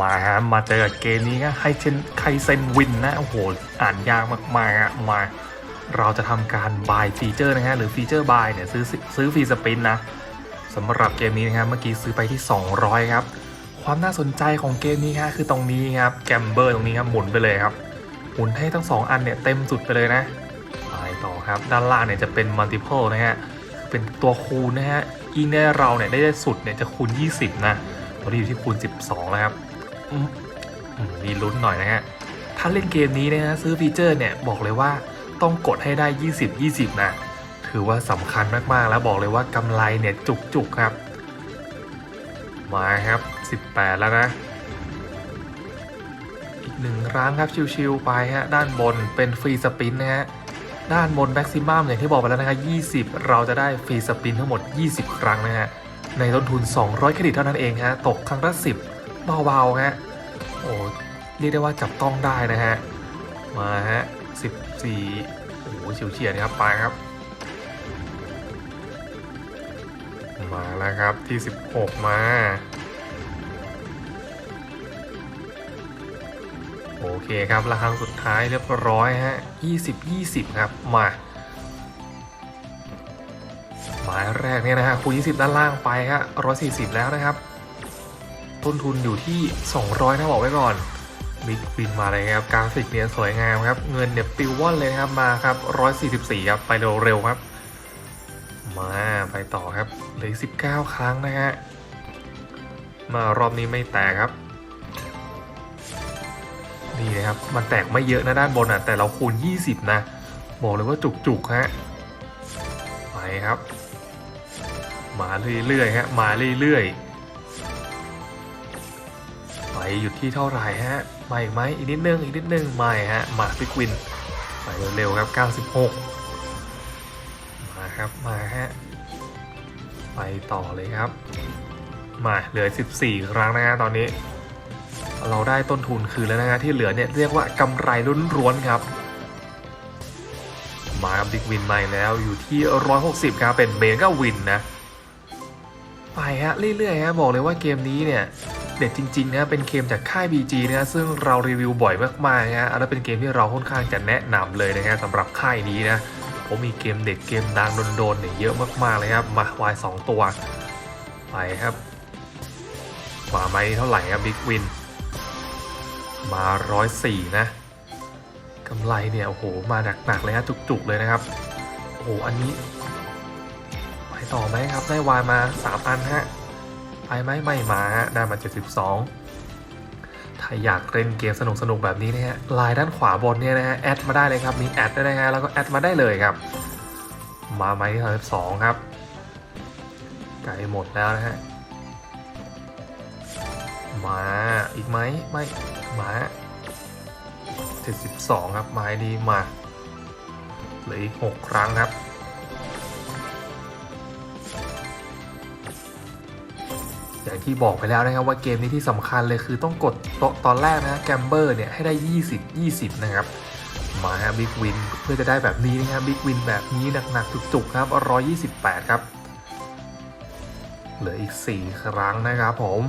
มาฮะมาเจอกับเกมนี้นะไฮเชนไคเซนวินนะโอ้โหอ่านยากมากๆอะมา เราจะทำการบายฟีเจอร์นะฮะหรือฟีเจอร์บายเนี่ยซื้อซื้อฟรีสปินนะสำหรับเกมนี้นะครับเมื่อกี้ซื้อไปที่ 200 ครับ ความน่าสนใจของเกมนี้ฮะคือตรงนี้ครับแกมเบอร์ตรงนี้ครับหมุนไปเลยครับ หมุนให้ทั้ง 2 อันเนี่ยเต็มสุดไปเลยนะไปต่อครับด้านล่างเนี่ยจะเป็นมัลติ p l e นะฮะเป็นตัวคูณนะฮะยิ่งได้เราเนี่ยได้สุดเนี่ยจะคูณ 20 นะตอนนี้อยู่ที่คูณ 12 แล้วครับ มีลุ้นหน่อยนะฮะ ถ้าเล่นเกมนี้นะฮะซื้อฟีเจอร์เนี่ยบอกเลยว่าต้องกดให้ได้ 20 20 นะ ถือว่าสำคัญมากๆ แล้วบอกเลยว่ากำไรเนี่ยจุกๆครับ มาครับ 18 แล้วนะ อีกหนึ่งรั้งครับชิวๆไปฮะ ด้านบนเป็นฟรีสปินนะฮะ ด้านบนแม็กซิมัมอย่างที่บอกไปแล้วนะครับ20 เราจะได้ฟรีสปินทั้งหมด 20 ครั้งนะฮะ ในต้นทุน 200 เครดิตเท่านั้นเองฮะ ตกครั้งละ 10 เบาๆฮะโอ้เรียกได้ว่าจับต้องได้นะฮะมาฮะ14โอ้โหเฉียวเฉียดครับไปครับ มาแล้วครับที่ 16 มาโอเคครับระครังสุดท้ายเรียบร้อยฮะ20 20 ครับมาหมายแรกเนี่ยนะฮะคูณ20 ด้านล่างไปฮะ140 แล้วนะครับ ต้นทุนอยู่ที่ 200 นะบอกไว้ก่อนบิ๊กวินมาเลยครับกราฟิกเนี่ยสวยงามครับ เงินเนี่ยปิวว่อนเลยครับมาครับ 144 ครับ ไปเร็วๆครับ มาไปต่อครับเหลืออก19 ครั้งนะฮะมารอบนี้ไม่แตกครับ นี่นะครับ มันแตกไม่เยอะนะด้านบนอะแต่เราคูณ 20 นะ บอกเลยว่าจุกๆฮะไปครับ มาเรื่อยๆฮะมาเรื่อยๆ หยุดที่เท่าไหร่ฮะมาอีกไหมอีกนิดนึงอีกนิดนึงไม่ฮะมาพิกวินไปเร็วๆครับ 96 มาครับมาฮะไปต่อเลยครับ มาเหลือ 14 ครั้งนะฮะตอนนี้ เราได้ต้นทุนคืนแล้วนะฮะที่เหลือเนี่ยเรียกว่ากำไรล้วนๆครับ มาครับบิ๊กวินใหม่แล้วอยู่ที่ 160 ครับเป็นเมกาวินนะ ไปฮะเรื่อยๆฮะบอกเลยว่าเกมนี้เนี่ย เด็ดจริงๆนะเป็นเกมจากค่าย BG นะฮะซึ่งเรารีวิวบ่อยมากๆนะฮะแล้วเป็นเกมที่เราค่อนข้างจะแนะนำเลยนะฮะสำหรับค่ายนี้นะผมมีเกมเด็ดเกมดังโดนๆเนี่ยเยอะมากๆเลยครับมาวายสองตัวไปครับขวาไม้เท่าไหร่ครับบิ๊กวินมาร้อยสี่นะกำไรเนี่ยโอ้โหมาหนักๆเลยฮะจุกๆเลยนะครับโอ้โหอันนี้ไปต่อไหมครับได้วายมาสามอันฮะ ไปไหมไม่มาฮะได้มา 72 ถ้าอยากเล่นเกมสนุกๆแบบนี้นะฮะไลน์ด้านขวาบนเนี่ยนะฮะแอดมาได้เลยครับมีแอดด้วยนะฮะแล้วก็แอดมาได้เลยครับ มาไม้ที่32ครับไกลหมดแล้วนะฮะมาอีกไหมไม่มา72 ครับไม้ดีมาเหลืออีก6ครั้งครับ อย่างที่บอกไปแล้วนะครับว่าเกมนี้ที่สำคัญเลยคือต้องกดโต๊ะตอนแรกนะแกมเบอร์เนี่ยให้ได้ 20 20 นะครับ มาฮะบิ๊กวินเพื่อจะได้แบบนี้นะครับบิ๊กวินแบบนี้หนักๆจุกๆครับ 128 ครับ เหลืออีก 4 ครั้งนะครับผม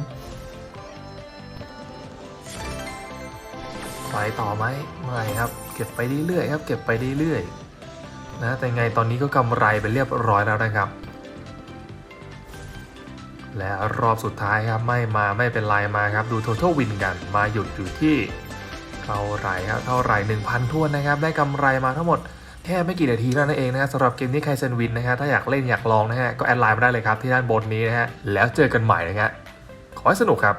ไปต่อไหมไม่ครับ เก็บไปเรื่อยๆครับ เก็บไปเรื่อยๆนะแต่ไงตอนนี้ก็กำไรไปเรียบร้อยแล้วนะครับ และรอบสุดท้ายครับไม่มาไม่เป็นไรมาครับดู total win กันมาหยุดอยู่ที่เท่าไหร่ครับเท่าไหร่1,000ท้วนนะครับ ได้กำไรมาทั้งหมดแค่ไม่กี่นาทีเท่านั้นเองนะครับสำหรับเกมนี้ใครเซนวินนะฮะถ้าอยากเล่นอยากลองนะฮะก็แอดไลน์มาได้เลยครับที่ด้านบนนี้นะฮะแล้วเจอกันใหม่นะฮะขอให้สนุกครับ